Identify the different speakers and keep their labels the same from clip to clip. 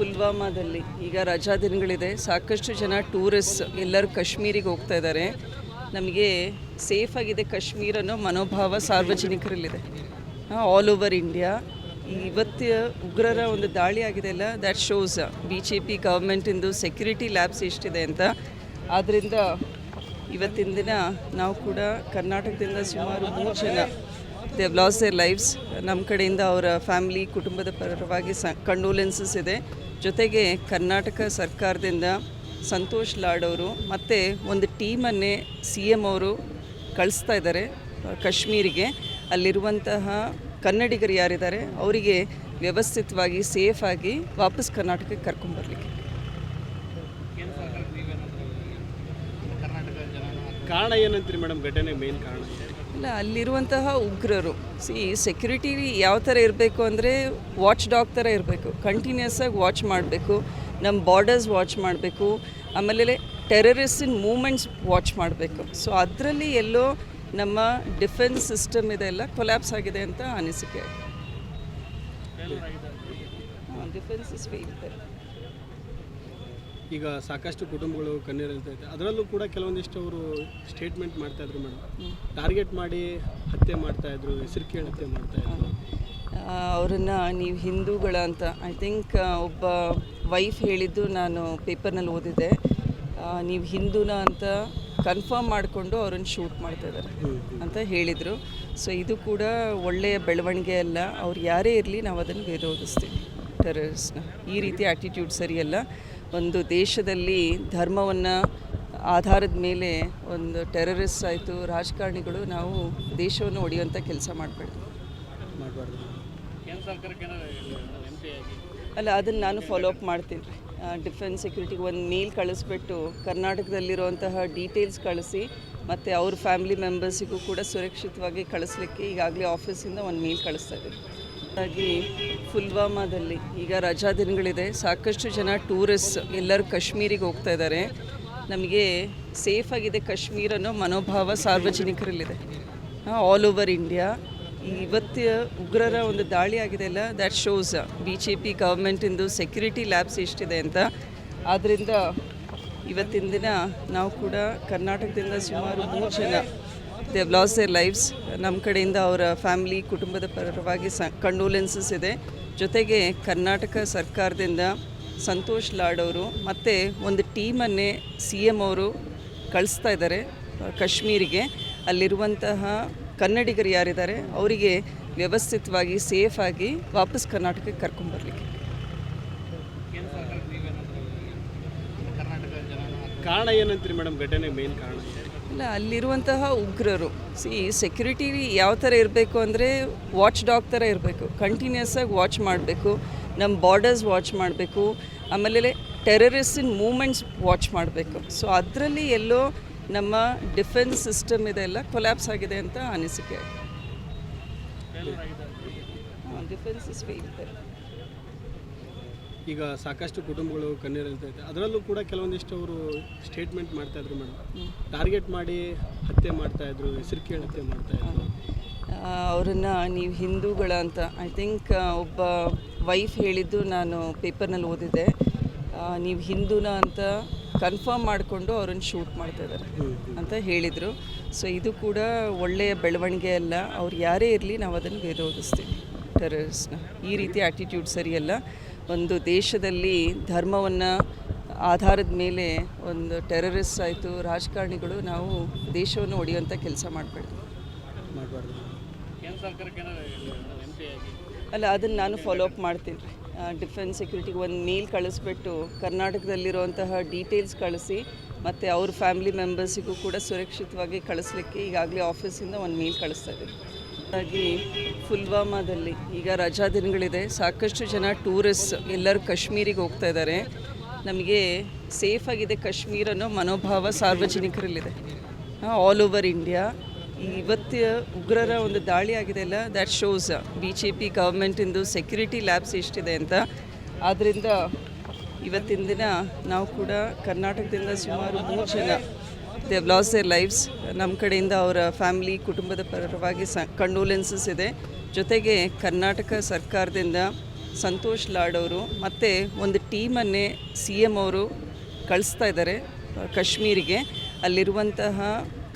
Speaker 1: ಪುಲ್ವಾಮಾದಲ್ಲಿ ಈಗ ರಜಾ ದಿನಗಳಿದೆ. ಸಾಕಷ್ಟು ಜನ ಟೂರಿಸ್ಟ್ ಎಲ್ಲರೂ ಕಾಶ್ಮೀರಿಗೆ ಹೋಗ್ತಾ ಇದ್ದಾರೆ. ನಮಗೆ ಸೇಫ್ ಆಗಿದೆ ಕಾಶ್ಮೀರ ಅನ್ನೋ ಮನೋಭಾವ ಸಾರ್ವಜನಿಕರಲ್ಲಿದೆ. ಆಲ್ ಓವರ್ ಇಂಡಿಯಾ ಇವತ್ತು ಉಗ್ರರ ಒಂದು ದಾಳಿ ಆಗಿದೆ ಅಲ್ಲ that shows B J P ಗೌರ್ಮೆಂಟಿಂದು security lapse ಎಷ್ಟಿದೆ ಅಂತ. ಆದ್ದರಿಂದ ಇವತ್ತಿನ ದಿನ ನಾವು ಕೂಡ ಕರ್ನಾಟಕದಿಂದ ಸುಮಾರು ಮೂರು ಜನ ದೇವ್ ಲಾಸ್ ದೇರ್ ಲೈಫ್ಸ್ ನಮ್ಮ ಕಡೆಯಿಂದ ಅವರ ಫ್ಯಾಮಿಲಿ, ಕುಟುಂಬದ ಪರವಾಗಿ ಸ ಕಂಡೋಲೆನ್ಸಸ್ ಇದೆ. ಜೊತೆಗೆ ಕರ್ನಾಟಕ ಸರ್ಕಾರದಿಂದ ಸಂತೋಷ್ ಲಾಡ್ ಅವರು ಮತ್ತು ಒಂದು ಟೀಮನ್ನೇ ಸಿ ಎಂ ಅವರು ಕಳಿಸ್ತಾ ಇದ್ದಾರೆ ಕಾಶ್ಮೀರಿಗೆ. ಅಲ್ಲಿರುವಂತಹ ಕನ್ನಡಿಗರು ಯಾರಿದ್ದಾರೆ, ಅವರಿಗೆ ವ್ಯವಸ್ಥಿತವಾಗಿ ಸೇಫಾಗಿ ವಾಪಸ್ ಕರ್ನಾಟಕಕ್ಕೆ ಕರ್ಕೊಂಬರ್ಲಿಕ್ಕೆ
Speaker 2: ಕಾರಣ ಏನಂತೀರಿ ಮೇಡಮ್, ಘಟನೆ ಮೇನ್ ಕಾರಣ
Speaker 1: ಇಲ್ಲ ಅಲ್ಲಿರುವಂತಹ ಉಗ್ರರು. ಸಿ ಸೆಕ್ಯೂರಿಟಿ ಯಾವ ಥರ ಇರಬೇಕು ಅಂದರೆ ವಾಚ್ ಡಾಗ್ ಥರ ಇರಬೇಕು. ಕಂಟಿನ್ಯೂಸ್ ಆಗಿ ವಾಚ್ ಮಾಡಬೇಕು. ನಮ್ಮ ಬಾರ್ಡರ್ಸ್ ವಾಚ್ ಮಾಡಬೇಕು. ಆಮೇಲೆ ಟೆರರಿಸ್ಟಿನ್ ಮೂಮೆಂಟ್ಸ್ ವಾಚ್ ಮಾಡಬೇಕು. ಸೊ ಅದರಲ್ಲಿ ಎಲ್ಲೋ ನಮ್ಮ ಡಿಫೆನ್ಸ್ ಸಿಸ್ಟಮ್ ಇದೆಲ್ಲ ಕೊಲ್ಯಾಪ್ಸ್ ಆಗಿದೆ ಅಂತ ಅನಿಸಿಕೆ. ಡಿಫೆನ್ಸ್ ಇಸ್ ಫೇಲ್
Speaker 2: ಈಗ ಸಾಕಷ್ಟು ಕುಟುಂಬಗಳು ಕಣ್ಣೀರಿಳ್ತಾ ಇದೆ ಅದರಲ್ಲೂ ಕೂಡ ಕೆಲವೊಂದಿಷ್ಟು ಅವರು ಸ್ಟೇಟ್ಮೆಂಟ್ ಮಾಡ್ತಾ ಇದ್ರು ಮೇಡಮ್ ಟಾರ್ಗೆಟ್ ಮಾಡಿ ಹತ್ಯೆ ಮಾಡ್ತಾ ಇದ್ರು ಹೆಸರು ಕೇಳಿ ಹತ್ಯೆ ಮಾಡ್ತಾ ಇದ್ರು.
Speaker 1: ಅವರನ್ನು ನೀವು ಹಿಂದೂಗಳ ಅಂತ ಐ ಥಿಂಕ್ ಒಬ್ಬ ವೈಫ್ ಹೇಳಿದ್ದು ನಾನು ಪೇಪರ್ನಲ್ಲಿ ಓದಿದೆ ನೀವು ಹಿಂದೂನ ಅಂತ ಕನ್ಫರ್ಮ್ ಮಾಡಿಕೊಂಡು ಅವ್ರನ್ನ ಶೂಟ್ ಮಾಡ್ತಾ ಇದ್ದಾರೆ ಅಂತ ಹೇಳಿದರು. ಸೊ ಇದು ಕೂಡ ಒಳ್ಳೆಯ ಬೆಳವಣಿಗೆ ಅಲ್ಲ. ಅವ್ರು ಯಾರೇ ಇರಲಿ ನಾವು ಅದನ್ನು ವಿರೋಧಿಸ್ತೀವಿ. ಟೆರರಿಸ್ಟ್ನ ಈ ರೀತಿ ಆ್ಯಟಿಟ್ಯೂಡ್ ಸರಿಯಲ್ಲ. ಒಂದು ದೇಶದಲ್ಲಿ ಧರ್ಮವನ್ನು ಆಧಾರದ ಮೇಲೆ ಒಂದು ಟೆರರಿಸ್ಟ್ ಆಯಿತು, ರಾಜಕಾರಣಿಗಳು ನಾವು ದೇಶವನ್ನು ಒಡೆಯುವಂಥ ಕೆಲಸ
Speaker 2: ಮಾಡಬಾರ್ದು
Speaker 1: ಅಲ್ಲ, ಅದನ್ನು ನಾನು ಫಾಲೋ ಅಪ್ ಮಾಡ್ತೀನಿ. ರೀ ಡಿಫೆನ್ಸ್ ಸೆಕ್ಯೂರಿಟಿಗೆ ಒಂದು ಮೇಲ್ ಕಳಿಸ್ಬಿಟ್ಟು ಕರ್ನಾಟಕದಲ್ಲಿರುವಂತಹ ಡೀಟೇಲ್ಸ್ ಕಳಿಸಿ, ಮತ್ತು ಅವ್ರ ಫ್ಯಾಮಿಲಿ ಮೆಂಬರ್ಸಿಗೂ ಕೂಡ ಸುರಕ್ಷಿತವಾಗಿ ಕಳಿಸ್ಲಿಕ್ಕೆ ಈಗಾಗಲೇ ಆಫೀಸಿಂದ ಒಂದು ಮೇಲ್ ಕಳಿಸ್ತಾ ಇದ್ದೀವಿ ಹಾಗಾಗಿ ಪುಲ್ವಾಮಾದಲ್ಲಿ ಈಗ ರಜಾ ದಿನಗಳಿದೆ. ಸಾಕಷ್ಟು ಜನ ಟೂರಿಸ್ಟ್ ಎಲ್ಲರೂ ಕಾಶ್ಮೀರಿಗೆ ಹೋಗ್ತಾ ಇದ್ದಾರೆ. ನಮಗೆ ಸೇಫ್ ಆಗಿದೆ ಕಾಶ್ಮೀರ ಅನ್ನೋ ಮನೋಭಾವ ಸಾರ್ವಜನಿಕರಲ್ಲಿದೆ. ಆಲ್ ಓವರ್ ಇಂಡಿಯಾ ಇವತ್ತು ಉಗ್ರರ ಒಂದು ದಾಳಿ ಆಗಿದೆ ಅಲ್ಲ that shows B J P ಗೌರ್ಮೆಂಟಿಂದು security lapse ಎಷ್ಟಿದೆ ಅಂತ. ಆದ್ದರಿಂದ ಇವತ್ತಿನ ದಿನ ನಾವು ಕೂಡ ಕರ್ನಾಟಕದಿಂದ ಸುಮಾರು ಮೂರು ಜನ ದೇವ್ ಲಾಸ್ ದೇರ್ ಲೈಫ್ಸ್ ನಮ್ಮ ಕಡೆಯಿಂದ ಅವರ ಫ್ಯಾಮಿಲಿ, ಕುಟುಂಬದ ಪರವಾಗಿ ಸ ಕಂಡೋಲೆನ್ಸಸ್ ಇದೆ. ಜೊತೆಗೆ ಕರ್ನಾಟಕ ಸರ್ಕಾರದಿಂದ ಸಂತೋಷ್ ಲಾಡ್ ಅವರು ಮತ್ತು ಒಂದು ಟೀಮನ್ನೇ ಸಿ ಎಂ ಅವರು ಕಳಿಸ್ತಾ ಇದ್ದಾರೆ ಕಾಶ್ಮೀರಿಗೆ. ಅಲ್ಲಿರುವಂತಹ ಕನ್ನಡಿಗರು ಯಾರಿದ್ದಾರೆ, ಅವರಿಗೆ ವ್ಯವಸ್ಥಿತವಾಗಿ ಸೇಫಾಗಿ ವಾಪಸ್ ಕರ್ನಾಟಕಕ್ಕೆ ಕರ್ಕೊಂಬರ್ಲಿಕ್ಕೆ
Speaker 2: ಕಾರಣ ಏನಂತೀರಿ ಮೇಡಮ್? ಘಟನೆ ಮೇನ್ ಕಾರಣ
Speaker 1: ಇಲ್ಲ ಅಲ್ಲಿರುವಂತಹ ಉಗ್ರರು. ಸಿ ಸೆಕ್ಯೂರಿಟಿ ಯಾವ ಥರ ಇರಬೇಕು ಅಂದರೆ ವಾಚ್ ಡಾಗ್ ಥರ ಇರಬೇಕು. ಕಂಟಿನ್ಯೂಸ್ ಆಗಿ ವಾಚ್ ಮಾಡಬೇಕು. ನಮ್ಮ ಬಾರ್ಡರ್ಸ್ ವಾಚ್ ಮಾಡಬೇಕು. ಆಮೇಲೆ ಟೆರರಿಸ್ಟಿನ್ ಮೂಮೆಂಟ್ಸ್ ವಾಚ್ ಮಾಡಬೇಕು. ಸೊ ಅದರಲ್ಲಿ ಎಲ್ಲೋ ನಮ್ಮ ಡಿಫೆನ್ಸ್ ಸಿಸ್ಟಮ್ ಇದೆಲ್ಲ ಕೊಲ್ಯಾಪ್ಸ್ ಆಗಿದೆ ಅಂತ ಅನಿಸಿಕೆ. ಡಿಫೆನ್ಸ್ ಇಸ್ ಫೇಲ್
Speaker 2: ಈಗ ಸಾಕಷ್ಟು ಕುಟುಂಬಗಳು ಕಣ್ಣೀರಲ್ತಾ ಇದೆ ಅದರಲ್ಲೂ ಕೂಡ ಕೆಲವೊಂದಿಷ್ಟು ಅವರು ಸ್ಟೇಟ್ಮೆಂಟ್ ಮಾಡ್ತಾ ಇದ್ರು ಮೇಡಮ್. ಟಾರ್ಗೆಟ್ ಮಾಡಿ ಹತ್ಯೆ ಮಾಡ್ತಾ ಇದ್ರು ಹೆಸರು ಕೇಳಿ ಹತ್ಯೆ ಮಾಡ್ತಾ
Speaker 1: ಅವರನ್ನು ನೀವು ಹಿಂದೂಗಳ ಅಂತ ಐ ಥಿಂಕ್ ಒಬ್ಬ ವೈಫ್ ಹೇಳಿದ್ದು ನಾನು ಪೇಪರ್ನಲ್ಲಿ ಓದಿದೆ ನೀವು ಹಿಂದೂನ ಅಂತ ಕನ್ಫರ್ಮ್ ಮಾಡಿಕೊಂಡು ಅವ್ರನ್ನ ಶೂಟ್ ಮಾಡ್ತಾ ಇದ್ದಾರೆ ಅಂತ ಹೇಳಿದರು. ಸೊ ಇದು ಕೂಡ ಒಳ್ಳೆಯ ಬೆಳವಣಿಗೆ ಅಲ್ಲ. ಅವ್ರು ಯಾರೇ ಇರಲಿ ನಾವು ಅದನ್ನು ವಿರೋಧಿಸ್ತೀವಿ. ಟೆರರಿಸ್ಟ್ನ ಈ ರೀತಿ ಆ್ಯಟಿಟ್ಯೂಡ್ ಸರಿಯಲ್ಲ ಒಂದು ದೇಶದಲ್ಲಿ ಧರ್ಮವನ್ನು ಆಧಾರದ ಮೇಲೆ ಒಂದು ಟೆರರಿಸ್ಟ್ ಆಯಿತು, ರಾಜಕಾರಣಿಗಳು ನಾವು ದೇಶವನ್ನು ಒಡೆಯುವಂಥ ಕೆಲಸ ಮಾಡಬಾರ್ದು
Speaker 2: ಮಾಡಬಾರ್ದು
Speaker 1: ಅಲ್ಲ, ಅದನ್ನು ನಾನು ಫಾಲೋ ಅಪ್ ಮಾಡ್ತೀನಿ. ರೀ ಡಿಫೆನ್ಸ್ ಸೆಕ್ಯೂರಿಟಿಗೆ ಒಂದು ಮೇಲ್ ಕಳಿಸ್ಬಿಟ್ಟು ಕರ್ನಾಟಕದಲ್ಲಿರುವಂತಹ ಡೀಟೇಲ್ಸ್ ಕಳಿಸಿ, ಮತ್ತು ಅವ್ರ ಫ್ಯಾಮಿಲಿ ಮೆಂಬರ್ಸಿಗೂ ಕೂಡ ಸುರಕ್ಷಿತವಾಗಿ ಕಳಿಸ್ಲಿಕ್ಕೆ ಈಗಾಗಲೇ ಆಫೀಸಿಂದ ಒಂದು ಮೇಲ್ ಕಳಿಸ್ತಾ ಇದ್ದೀವಿ ಹಾಗಾಗಿ ಪುಲ್ವಾಮಾದಲ್ಲಿ ಈಗ ರಜಾ ದಿನಗಳಿದೆ. ಸಾಕಷ್ಟು ಜನ ಟೂರಿಸ್ಟ್ ಎಲ್ಲರೂ ಕಾಶ್ಮೀರಿಗೆ ಹೋಗ್ತಾ ಇದ್ದಾರೆ. ನಮಗೆ ಸೇಫ್ ಆಗಿದೆ ಕಾಶ್ಮೀರ ಅನ್ನೋ ಮನೋಭಾವ ಸಾರ್ವಜನಿಕರಲ್ಲಿದೆ. ಆಲ್ ಓವರ್ ಇಂಡಿಯಾ ಇವತ್ತು ಉಗ್ರರ ಒಂದು ದಾಳಿ ಆಗಿದೆ ಅಲ್ಲ that shows B J P ಗೌರ್ಮೆಂಟಿಂದು security lapse ಎಷ್ಟಿದೆ ಅಂತ. ಆದ್ದರಿಂದ ಇವತ್ತಿನ ದಿನ ನಾವು ಕೂಡ ಕರ್ನಾಟಕದಿಂದ ಸುಮಾರು ಮೂರು ಜನ ದೇವ್ ಲಾಸ್ ದೇರ್ ಲೈಫ್ಸ್ ನಮ್ಮ ಕಡೆಯಿಂದ ಅವರ ಫ್ಯಾಮಿಲಿ ಕುಟುಂಬದ ಪರವಾಗಿ ಸ ಕಂಡೋಲೆನ್ಸಸ್ ಇದೆ. ಜೊತೆಗೆ ಕರ್ನಾಟಕ ಸರ್ಕಾರದಿಂದ ಸಂತೋಷ್ ಲಾಡ್ ಅವರು ಮತ್ತು ಒಂದು ಟೀಮನ್ನೇ ಸಿ ಎಂ ಅವರು ಕಳಿಸ್ತಾ ಇದ್ದಾರೆ ಕಾಶ್ಮೀರಿಗೆ. ಅಲ್ಲಿರುವಂತಹ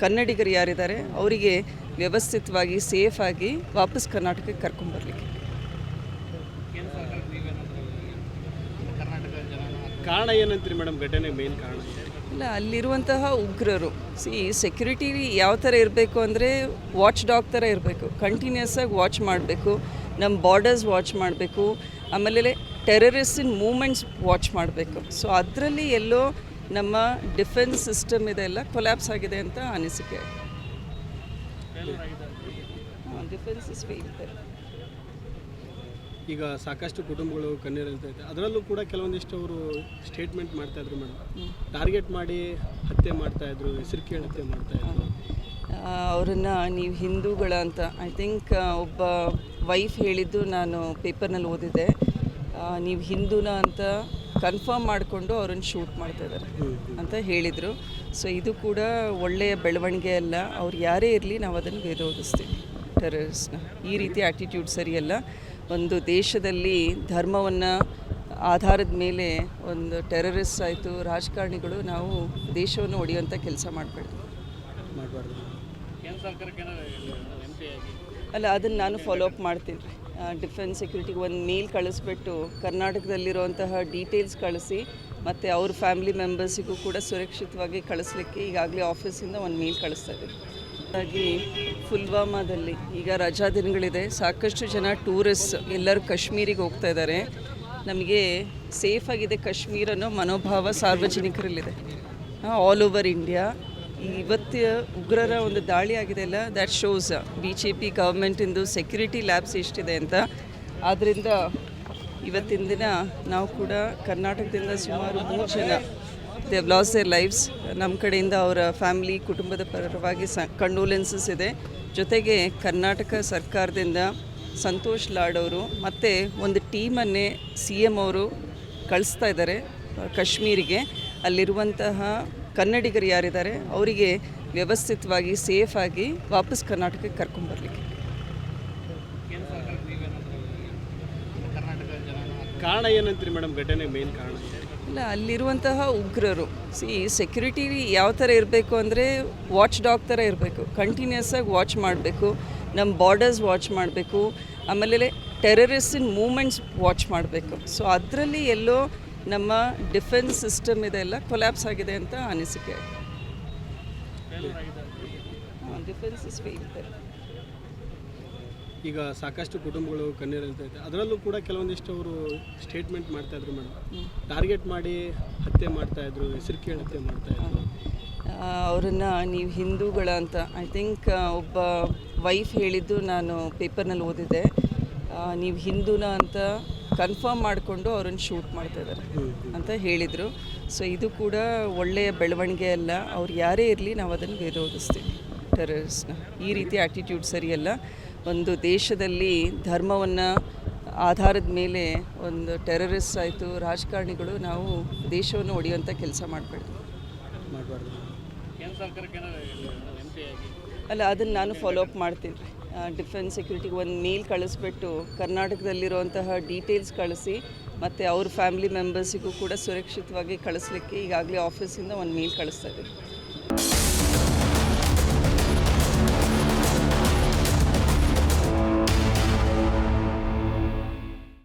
Speaker 1: ಕನ್ನಡಿಗರು ಯಾರಿದ್ದಾರೆ ಅವರಿಗೆ ವ್ಯವಸ್ಥಿತವಾಗಿ ಸೇಫಾಗಿ ವಾಪಸ್ ಕರ್ನಾಟಕಕ್ಕೆ ಕರ್ಕೊಂಬರ್ಲಿಕ್ಕೆ
Speaker 2: ಕಾರಣ ಏನಂತೀರಿ ಮೇಡಮ್, ಘಟನೆ ಮೇನ್ ಕಾರಣ
Speaker 1: ಇಲ್ಲ ಅಲ್ಲಿರುವಂತಹ ಉಗ್ರರು. ಸಿ ಸೆಕ್ಯೂರಿಟಿ ಯಾವ ಥರ ಇರಬೇಕು ಅಂದರೆ ವಾಚ್ ಡಾಗ್ ಥರ ಇರಬೇಕು. ಕಂಟಿನ್ಯೂಸ್ ಆಗಿ ವಾಚ್ ಮಾಡಬೇಕು. ನಮ್ಮ ಬಾರ್ಡರ್ಸ್ ವಾಚ್ ಮಾಡಬೇಕು. ಆಮೇಲೆ ಟೆರರಿಸ್ಟಿನ್ ಮೂಮೆಂಟ್ಸ್ ವಾಚ್ ಮಾಡಬೇಕು. ಸೊ ಅದರಲ್ಲಿ ಎಲ್ಲೋ ನಮ್ಮ ಡಿಫೆನ್ಸ್ ಸಿಸ್ಟಮ್ ಇದೆಲ್ಲ ಕೊಲ್ಯಾಪ್ಸ್ ಆಗಿದೆ ಅಂತ ಅನಿಸಿಕೆ. ಡಿಫೆನ್ಸ್ ಇಸ್ ಫೇಲ್
Speaker 2: ಈಗ ಸಾಕಷ್ಟು ಕುಟುಂಬಗಳು ಕಣ್ಣೀರಲ್ತಾ ಇದೆ ಅದರಲ್ಲೂ ಕೂಡ ಕೆಲವೊಂದಿಷ್ಟು ಅವರು ಸ್ಟೇಟ್ಮೆಂಟ್ ಮಾಡ್ತಾ ಇದ್ರು ಮೇಡಮ್ ಟಾರ್ಗೆಟ್ ಮಾಡಿ ಹತ್ಯೆ ಮಾಡ್ತಾ ಇದ್ರು ಹೆಸರು ಕೇಳಿ ಹತ್ಯೆ ಮಾಡ್ತಾ ಇದ್ರು.
Speaker 1: ಅವರನ್ನು ನೀವು ಹಿಂದೂಗಳ ಅಂತ ಐ ಥಿಂಕ್ ಒಬ್ಬ ವೈಫ್ ಹೇಳಿದ್ದು ನಾನು ಪೇಪರ್ನಲ್ಲಿ ಓದಿದೆ ನೀವು ಹಿಂದೂನ ಅಂತ ಕನ್ಫರ್ಮ್ ಮಾಡಿಕೊಂಡು ಅವ್ರನ್ನ ಶೂಟ್ ಮಾಡ್ತಾ ಇದ್ದಾರೆ ಅಂತ ಹೇಳಿದರು. ಸೊ ಇದು ಕೂಡ ಒಳ್ಳೆಯ ಬೆಳವಣಿಗೆ ಅಲ್ಲ. ಅವ್ರು ಯಾರೇ ಇರಲಿ ನಾವು ಅದನ್ನು ವಿರೋಧಿಸ್ತೀವಿ. ಟೆರರಿಸ್ಟ್ನ ಈ ರೀತಿ ಆ್ಯಟಿಟ್ಯೂಡ್ ಸರಿಯಲ್ಲ. ಒಂದು ದೇಶದಲ್ಲಿ ಧರ್ಮವನ್ನು ಆಧಾರದ ಮೇಲೆ ಒಂದು ಟೆರರಿಸ್ಟ್ ಆಯಿತು, ರಾಜಕಾರಣಿಗಳು ನಾವು ದೇಶವನ್ನು ಒಡೆಯುವಂಥ ಕೆಲಸ
Speaker 2: ಮಾಡಬಾರ್ದು
Speaker 1: ಅಲ್ಲ, ಅದನ್ನು ನಾನು ಫಾಲೋ ಅಪ್ ಮಾಡ್ತೀನಿ ರೀ. ಡಿಫೆನ್ಸ್ ಸೆಕ್ಯೂರಿಟಿಗೆ ಒಂದು ಮೇಲ್ ಕಳಿಸ್ಬಿಟ್ಟು ಕರ್ನಾಟಕದಲ್ಲಿರುವಂತಹ ಡೀಟೇಲ್ಸ್ ಕಳಿಸಿ, ಮತ್ತು ಅವ್ರ ಫ್ಯಾಮಿಲಿ ಮೆಂಬರ್ಸಿಗೂ ಕೂಡ ಸುರಕ್ಷಿತವಾಗಿ ಕಳಿಸ್ಲಿಕ್ಕೆ ಈಗಾಗಲೇ ಆಫೀಸಿಂದ ಒಂದು ಮೇಲ್ ಕಳಿಸ್ತಾ ಇದ್ದೀವಿ ಹಾಗಾಗಿ ಪುಲ್ವಾಮಾದಲ್ಲಿ ಈಗ ರಜಾ ದಿನಗಳಿದೆ. ಸಾಕಷ್ಟು ಜನ ಟೂರಿಸ್ಟ್ ಎಲ್ಲರೂ ಕಾಶ್ಮೀರಿಗೆ ಹೋಗ್ತಾ ಇದ್ದಾರೆ. ನಮಗೆ ಸೇಫ್ ಆಗಿದೆ ಕಾಶ್ಮೀರ ಅನ್ನೋ ಮನೋಭಾವ ಸಾರ್ವಜನಿಕರಲ್ಲಿದೆ. ಆಲ್ ಓವರ್ ಇಂಡಿಯಾ ಇವತ್ತು ಉಗ್ರರ ಒಂದು ದಾಳಿ ಆಗಿದೆ ಅಲ್ಲ that shows B J P ಗೌರ್ಮೆಂಟಿಂದು security lapse ಎಷ್ಟಿದೆ ಅಂತ. ಆದ್ದರಿಂದ ಇವತ್ತಿನ ದಿನ ನಾವು ಕೂಡ ಕರ್ನಾಟಕದಿಂದ ಸುಮಾರು ಮೂರು ಜನ ದೇವ್ ಲಾಸ್ ದೇರ್ ಲೈಫ್ಸ್ ನಮ್ಮ ಕಡೆಯಿಂದ ಅವರ ಫ್ಯಾಮಿಲಿ ಕುಟುಂಬದ ಪರವಾಗಿ ಸ ಕಂಡೋಲೆನ್ಸಸ್ ಇದೆ. ಜೊತೆಗೆ ಕರ್ನಾಟಕ ಸರ್ಕಾರದಿಂದ ಸಂತೋಷ್ ಲಾಡ್ ಅವರು ಮತ್ತು ಒಂದು ಟೀಮನ್ನೇ ಸಿ ಎಂ ಅವರು ಕಳಿಸ್ತಾ ಇದ್ದಾರೆ, ಕಾಶ್ಮೀರಿಗೆ. ಅಲ್ಲಿರುವಂತಹ ಕನ್ನಡಿಗರು ಯಾರಿದ್ದಾರೆ, ಅವರಿಗೆ ವ್ಯವಸ್ಥಿತವಾಗಿ ಸೇಫಾಗಿ ವಾಪಸ್ ಕರ್ನಾಟಕಕ್ಕೆ ಕರ್ಕೊಂಬರ್ಲಿಕ್ಕೆ
Speaker 2: ಕಾರಣ ಏನಂತೀರಿ ಮೇಡಮ್, ಘಟನೆ ಮೇನ್ ಕಾರಣ
Speaker 1: ಇಲ್ಲ ಅಲ್ಲಿರುವಂತಹ ಉಗ್ರರು. ಸಿ ಸೆಕ್ಯೂರಿಟಿ ಯಾವ ಥರ ಇರಬೇಕು ಅಂದರೆ ವಾಚ್ ಡಾಗ್ ಥರ ಇರಬೇಕು. ಕಂಟಿನ್ಯೂಸ್ ಆಗಿ ವಾಚ್ ಮಾಡಬೇಕು. ನಮ್ಮ ಬಾರ್ಡರ್ಸ್ ವಾಚ್ ಮಾಡಬೇಕು. ಆಮೇಲೆ ಟೆರರಿಸ್ಟಿನ್ ಮೂಮೆಂಟ್ಸ್ ವಾಚ್ ಮಾಡಬೇಕು. ಸೊ ಅದರಲ್ಲಿ ಎಲ್ಲೋ ನಮ್ಮ ಡಿಫೆನ್ಸ್ ಸಿಸ್ಟಮ್ ಇದೆಲ್ಲ ಕೊಲ್ಯಾಪ್ಸ್ ಆಗಿದೆ ಅಂತ ಅನಿಸಿಕೆ. ಡಿಫೆನ್ಸ್ ಇಸ್ ಫೇಲ್
Speaker 2: ಈಗ ಸಾಕಷ್ಟು ಕುಟುಂಬಗಳು ಕಣ್ಣೀರಲ್ತಾ ಇದೆ ಅದರಲ್ಲೂ ಕೂಡ ಕೆಲವೊಂದಿಷ್ಟು ಅವರು ಸ್ಟೇಟ್ಮೆಂಟ್ ಮಾಡ್ತಾ ಇದ್ರು ಮೇಡಮ್. ಟಾರ್ಗೆಟ್ ಮಾಡಿ ಹತ್ಯೆ ಮಾಡ್ತಾ ಇದ್ರು ಹೆಸರು ಕೇಳಿ ಹತ್ಯೆ ಮಾಡ್ತಾ ಇದ್ರು.
Speaker 1: ಅವರನ್ನು ನೀವು ಹಿಂದೂಗಳ ಅಂತ ಐ ಥಿಂಕ್ ಒಬ್ಬ ವೈಫ್ ಹೇಳಿದ್ದು ನಾನು ಪೇಪರ್ನಲ್ಲಿ ಓದಿದೆ ನೀವು ಹಿಂದೂನ ಅಂತ ಕನ್ಫರ್ಮ್ ಮಾಡಿಕೊಂಡು ಅವ್ರನ್ನ ಶೂಟ್ ಮಾಡ್ತಾ ಇದ್ದಾರೆ ಅಂತ ಹೇಳಿದರು. ಸೊ ಇದು ಕೂಡ ಒಳ್ಳೆಯ ಬೆಳವಣಿಗೆ ಅಲ್ಲ. ಅವ್ರು ಯಾರೇ ಇರಲಿ ನಾವು ಅದನ್ನು ವಿರೋಧಿಸ್ತೀವಿ. ಟೆರರಿಸ್ಟ್ನ ಈ ರೀತಿ ಆ್ಯಟಿಟ್ಯೂಡ್ ಸರಿಯಲ್ಲ. ಒಂದು ದೇಶದಲ್ಲಿ ಧರ್ಮವನ್ನು ಆಧಾರದ ಮೇಲೆ ಒಂದು ಟೆರರಿಸ್ಟ್ ಆಯಿತು ರಾಜಕಾರಣಿಗಳು ನಾವು ದೇಶವನ್ನು ಒಡೆಯುವಂಥ ಕೆಲಸ
Speaker 2: ಮಾಡಬಾರ್ದು.
Speaker 1: ಅಲ್ಲ ಅದನ್ನು ನಾನು ಫಾಲೋ ಅಪ್ ಮಾಡ್ತೀನಿ. ರೀ ಡಿಫೆನ್ಸ್ ಸೆಕ್ಯೂರಿಟಿಗೆ ಒಂದು ಮೇಲ್ ಕಳಿಸ್ಬಿಟ್ಟು ಕರ್ನಾಟಕದಲ್ಲಿರುವಂತಹ ಡೀಟೇಲ್ಸ್ ಕಳಿಸಿ ಮತ್ತು ಅವ್ರ ಫ್ಯಾಮಿಲಿ ಮೆಂಬರ್ಸಿಗೂ ಕೂಡ ಸುರಕ್ಷಿತವಾಗಿ ಕಳಿಸ್ಲಿಕ್ಕೆ ಈಗಾಗಲೇ ಆಫೀಸಿಂದ ಒಂದು ಮೇಲ್ ಕಳಿಸ್ತಾ ಇದ್ದೀವಿ